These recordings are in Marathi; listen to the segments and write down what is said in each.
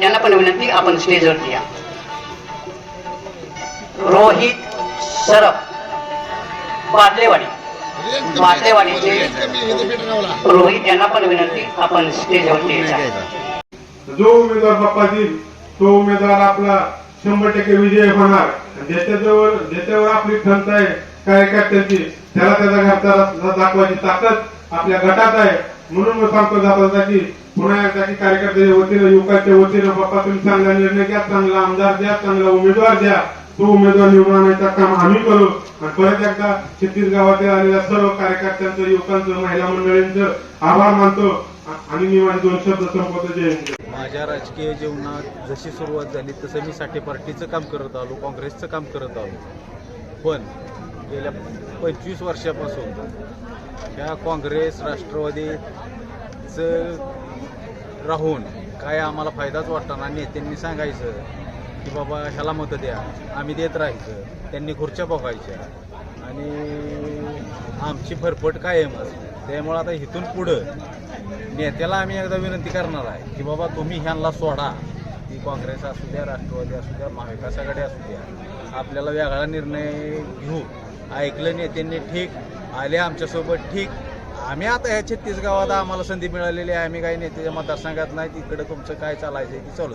यांना पण विनंती आपण स्टेजवरती या. रोहित सरप पाटलेवाडी. पाटलेवाडीचे रोहित यांना पण विनंती आपण स्टेजवरती जो उमेदवार बाप्पा देईल तो उमेदवार आपला शंभर टक्के विजय होणार. ज्याच्याजवळ ज्याच्यावर आपली खंत आहे कार्यकर्त्यांची त्याला त्याचा घरचा दाखवायची ताकद आपल्या गटात आहे. म्हणून मी सांगतो जातासाठी पुन्हा एकदा की कार्यकर्त्याच्या वतीनं युवकाच्या वतीनं बाप्पा तुम्ही चांगला निर्णय घ्या चांगला आमदार द्या चांगला उमेदवार द्या. तो उमेदवार निवडून आणायचं काम आम्ही करू. आणि परत एकदा छत्तीस गावातील आलेल्या सर्व कार्यकर्त्यांचं युवकांचं महिला मंडळींचं आभार मानतो. आणि मी माझे दोन शब्द संपवतो. जय माझ्या राजकीय जीवनात जशी सुरुवात झाली तसं मी साठी पार्टीचं काम करत आलो काँग्रेसचं काम करत आलो. पण गेल्या पंचवीस वर्षापासून ह्या काँग्रेस राष्ट्रवादीचं राहून काय आम्हाला फायदाच वाटताना नेत्यांनी सांगायचं की बाबा ह्याला मतं द्या आम्ही देत राहायचं. त्यांनी खुर्च्या बघायच्या. आणि आमची फरफट कायमच त्यामुळं आता इथून पुढं नेत्याला आम्ही एकदा विनंती करणार आहे की बाबा तुम्ही ह्यांना सोडा. ती काँग्रेस असू द्या राष्ट्रवादी असू द्या महाविकास आघाडी असू द्या. आपल्याला वेगळा निर्णय घेऊ. ऐकलं नेत्यांनी ठीक आले आमच्यासोबत ठीक. आम्ही आता ह्या छत्तीस गावात आम्हाला संधी मिळालेली आहे. आम्ही काही नेत्याच्या मतदारसंघात नाही. तिकडे तुमचं काय चालायचं ते चालू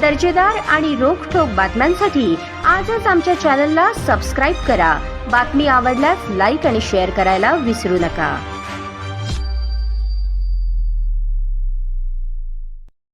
दर्जेदार आणि रोखठोक बातम्यांसाठी आजच आमच्या चॅनलला सबस्क्राईब करा. बातमी आवडल्यास लाईक आणि शेअर करायला विसरू नका.